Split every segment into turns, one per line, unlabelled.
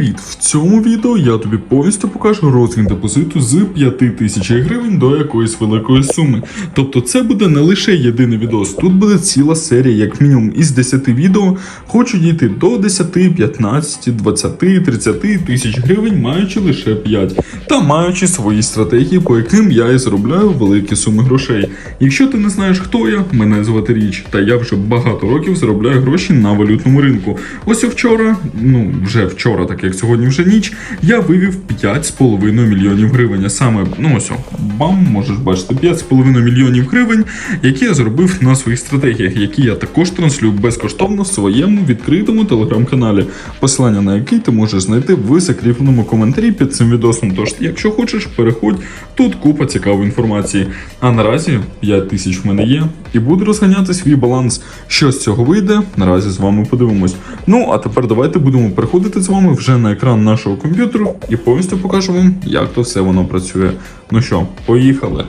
Привіт! В цьому відео я тобі повністю покажу розмір депозиту з 5 тисяч гривень до якоїсь великої суми. Тобто це буде не лише єдиний відос, тут буде ціла серія, як мінімум із 10 відео. Хочу дійти до 10, 15, 20, 30 тисяч гривень, маючи лише 5, та маючи свої стратегії, по яким я і заробляю великі суми грошей. Якщо ти не знаєш, хто я, мене звати Річ, та я вже багато років заробляю гроші на валютному ринку. Ось вчора, ну вже вчора, так як сьогодні вже ніч, я вивів 5,5 мільйонів гривень. А саме, ну ось, бам, можеш бачити, 5,5 мільйонів гривень, які я зробив на своїх стратегіях, які я також транслюю безкоштовно в своєму відкритому телеграм-каналі, посилання на який ти можеш знайти в закріпленому коментарі під цим відосом. Тож, якщо хочеш, переходь, тут купа цікавої інформації. А наразі 5 тисяч в мене є, і буду розганяти свій баланс. Що з цього вийде, наразі з вами подивимось. Ну а тепер давайте будемо переходити з вами вже на екран нашого комп'ютеру і повністю покажу вам, як то все воно працює. Ну що, поїхали.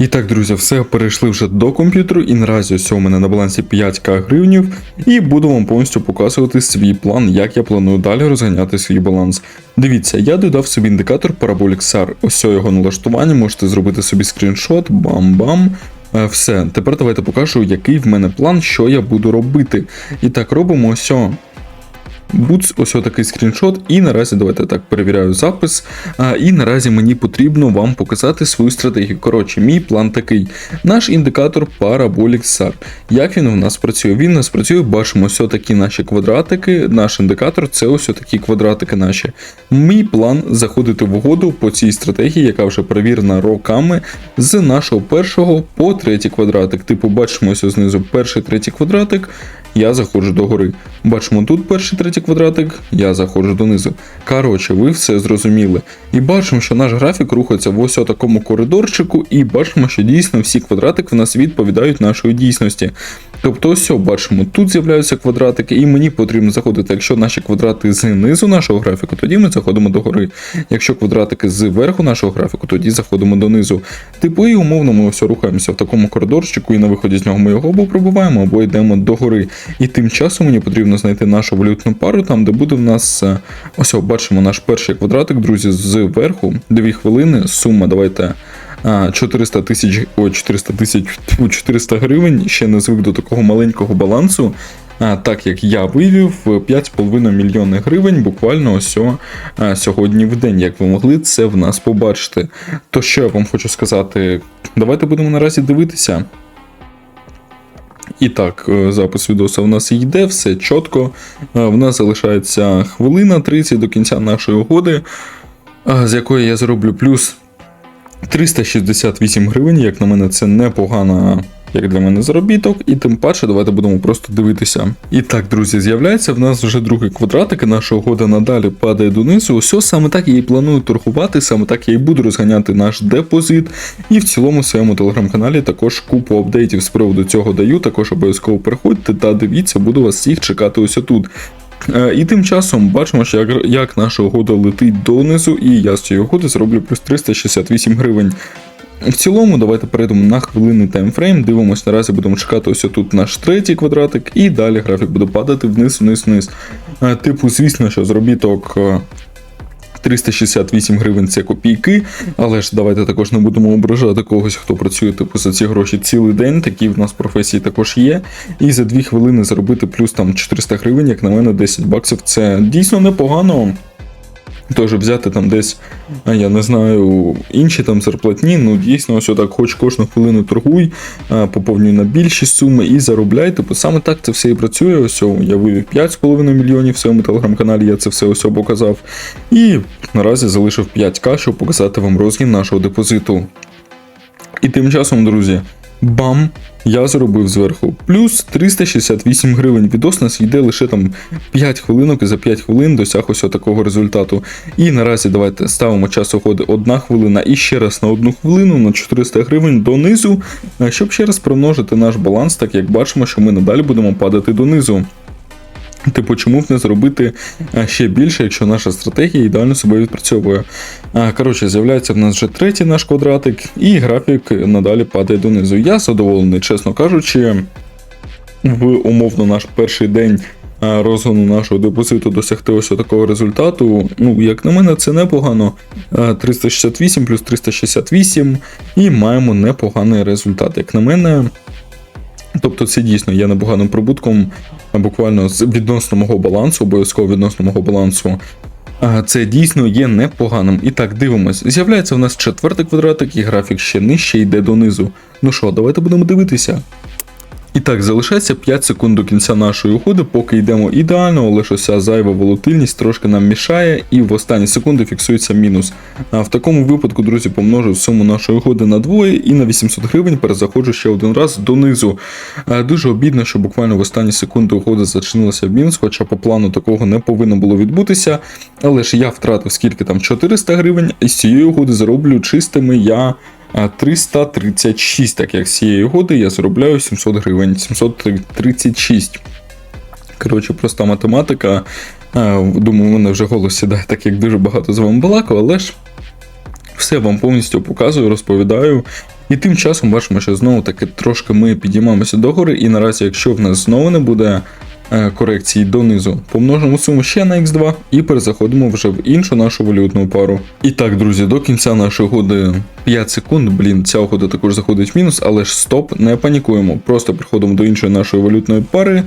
І так, друзі, все перейшли вже до комп'ютеру, і наразі ось у мене на балансі 5к гривнів, і буду вам повністю показувати свій план, як я планую далі розганяти свій баланс. Дивіться, я додав собі індикатор Parabolic SAR, ось його налаштування, можете зробити собі скріншот, бам-бам. Е, Все, тепер давайте покажу, який в мене план, що я буду робити. І так, робимо ось. Буц, ось такий скріншот, і наразі давайте так перевіряю запис. І наразі мені потрібно вам показати свою стратегію. Коротше, мій план такий: наш індикатор Parabolic SAR. Як він у нас працює? Він у нас працює, бачимо ось такі наші квадратики. Наш індикатор це ось такі квадратики наші. Мій план заходити в угоду по цій стратегії, яка вже перевірена роками, з нашого першого по третій квадратик. Типу, бачимо ось знизу перший третій квадратик я заходжу до гори. Бачимо тут перший третій квадратик, я заходжу донизу. Коротше, ви все зрозуміли. І бачимо, що наш графік рухається в ось такому коридорчику, і бачимо, що дійсно всі квадратики в нас відповідають нашої дійсності. Тобто, ось бачимо, тут з'являються квадратики, і мені потрібно заходити. Якщо наші квадрати знизу нашого графіку, тоді ми заходимо до гори. Якщо квадратики з верху нашого графіку, тоді заходимо донизу. Типу, і умовно ми ось рухаємося в такому коридорчику, і на виході з нього ми його або пробуваємо, або йдемо до гори. І тим часом мені потрібно знайти нашу валютну пару, там, де буде в нас. е, Ось бачимо наш перший квадратик, друзі, зверху. 2 хвилини. Сума, давайте. 400 тисяч, ой, 400 тисяч, 400 гривень, ще не звик до такого маленького балансу. А, так як я вивів 5,5 мільйони гривень буквально ось о, сьогодні в день, як ви могли це в нас побачити. То що я вам хочу сказати? Давайте будемо наразі дивитися. І так, е, запис відоса в нас йде, все чітко. Е, В нас залишається хвилина 30 до кінця нашої угоди, е, з якої я зроблю плюс 368 гривень. Як на мене, це непогана. Як для мене заробіток, і тим паче давайте будемо просто дивитися. І так, друзі, з'являється в нас вже другий квадратик, і наша угода надалі падає донизу. Ось саме так я і планую торгувати, саме так я і буду розганяти наш депозит. І в цілому своєму телеграм-каналі також купу апдейтів з приводу цього даю. Також обов'язково переходьте та дивіться, буду вас всіх чекати ось тут. Е, І тим часом бачимо, що як, як наша угода летить донизу, і я з цієї угоди зроблю плюс 368 гривень. В цілому, давайте перейдемо на хвилинний таймфрейм. Дивимось, наразі будемо чекати ось тут наш третій квадратик, і далі графік буде падати вниз, вниз, вниз. Е, Типу, звісно, що зробіток. Е, 368 гривень це копійки, але ж давайте також не будемо ображати когось, хто працює типу за ці гроші цілий день. Такі в нас професії також є. І за 2 хвилини заробити плюс там 400 гривень, як на мене, 10 баксів це дійсно непогано. Тож взяти там десь, я не знаю, інші там зарплатні, ну дійсно, ось отак, хоч кожну хвилину торгуй, поповнюй на більші суми і заробляй. Типу саме так це все і працює. Ось я вивів 5,5 мільйонів в своєму телеграм-каналі, я це все ось показав. І наразі залишив 5к, щоб показати вам розгін нашого депозиту. І тим часом, друзі, бам! Я зробив зверху. Плюс 368 гривень. Відос нас йде лише там 5 хвилинок і за 5 хвилин досяг ось такого результату. І наразі давайте ставимо час уходи 1 хвилина і ще раз на 1 хвилину на 400 гривень донизу, щоб ще раз примножити наш баланс, так як бачимо, що ми надалі будемо падати донизу. Типу, чому б не зробити е, ще більше, якщо наша стратегія ідеально себе відпрацьовує. Коротше, з'являється в нас вже третій наш квадратик, і графік надалі падає донизу. Я задоволений, чесно кажучи, в умовно наш перший день е, розгону нашого депозиту досягти ось такого результату. Ну, як на мене, це непогано. Е, 368 плюс 368, і маємо непоганий результат. Як на мене, Тобто це дійсно є непоганим прибутком, буквально з відносно мого балансу, обов'язково відносно мого балансу. Це дійсно є непоганим. І так, дивимось. З'являється в нас четвертий квадратик, і графік ще нижче йде донизу. Ну що, давайте будемо дивитися. І так, залишається 5 секунд до кінця нашої уходи, поки йдемо ідеально, лише ось зайва волатильність трошки нам мішає, і в останні секунди фіксується мінус. А в такому випадку, друзі, помножу суму нашої угоди на двоє і на 800 гривень перезаходжу ще один раз донизу. Дуже обідно, що буквально в останні секунди угоди зачинилася в мінус, хоча по плану такого не повинно було відбутися. Але ж я втратив скільки там 400 гривень, і з цієї угоди зароблю чистими я. А, 336, так як з цієї угоди я заробляю 700 гривень, 736. Коротше, проста математика. Думаю, у мене вже голос сідає, так як дуже багато з вами балакав, але ж все вам повністю показую, розповідаю. І тим часом бачимо, що знову таки трошки ми підіймаємося догори, і наразі, якщо в нас знову не буде е, корекції донизу, помножимо суму ще на x2 і перезаходимо вже в іншу нашу валютну пару. І так, друзі, до кінця нашої угоди 5 секунд. Блін, ця угода також заходить в мінус, але ж стоп, не панікуємо. Просто приходимо до іншої нашої валютної пари.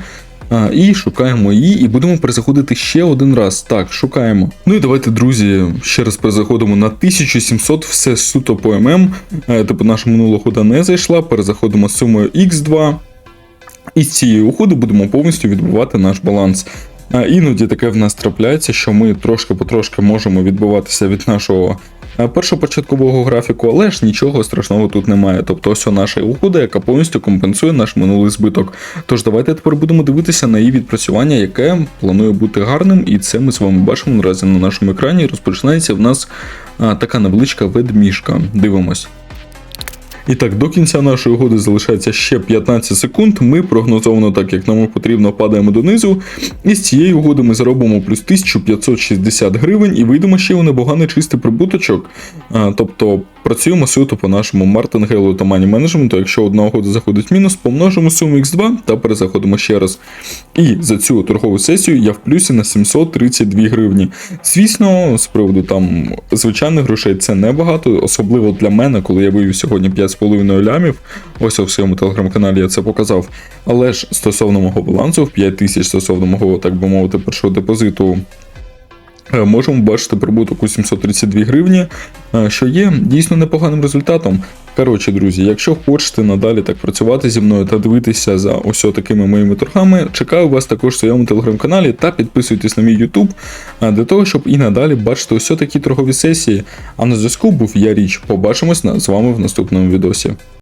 І шукаємо її, і будемо перезаходити ще один раз. Так, шукаємо. Ну і давайте, друзі, ще раз перезаходимо на 1700, все суто по ММ. Е, Типу, наша минула хода не зайшла. Перезаходимо з сумою X2. І з цієї уходи будемо повністю відбувати наш баланс. А іноді таке в нас трапляється, що ми трошки-потрошки можемо відбуватися від нашого е, першопочаткового графіку, але ж нічого страшного тут немає. Тобто ось наша ухода, яка повністю компенсує наш минулий збиток. Тож давайте тепер будемо дивитися на її відпрацювання, яке планує бути гарним, і це ми з вами бачимо наразі на нашому екрані. Розпочинається в нас така невеличка ведмішка. Дивимось. І так, до кінця нашої угоди залишається ще 15 секунд. Ми прогнозовано, так як нам потрібно, падаємо донизу. І з цієї угоди ми заробимо плюс 1560 гривень і вийдемо ще у небоганий чистий прибуточок. Тобто працюємо суто по нашому мартингейлу та мані менеджменту. Якщо одна угода заходить в мінус, помножимо суму x2 та перезаходимо ще раз. І за цю торгову сесію я в плюсі на 732 гривні. Звісно, з приводу там звичайних грошей це небагато, особливо для мене, коли я вивів сьогодні 5,5 лямів. Ось у своєму телеграм-каналі я це показав. Але ж стосовно мого балансу в 5 тисяч стосовно мого, так би мовити, першого депозиту. Е, Можемо бачити прибуток у 732 гривні, е, що є дійсно непоганим результатом. Коротше, друзі, якщо хочете надалі так працювати зі мною та дивитися за ось такими моїми торгами, чекаю вас також в своєму телеграм-каналі та підписуйтесь на мій YouTube для того, щоб і надалі бачити ось такі торгові сесії. А на зв'язку був я Річ. Побачимось з вами в наступному відосі.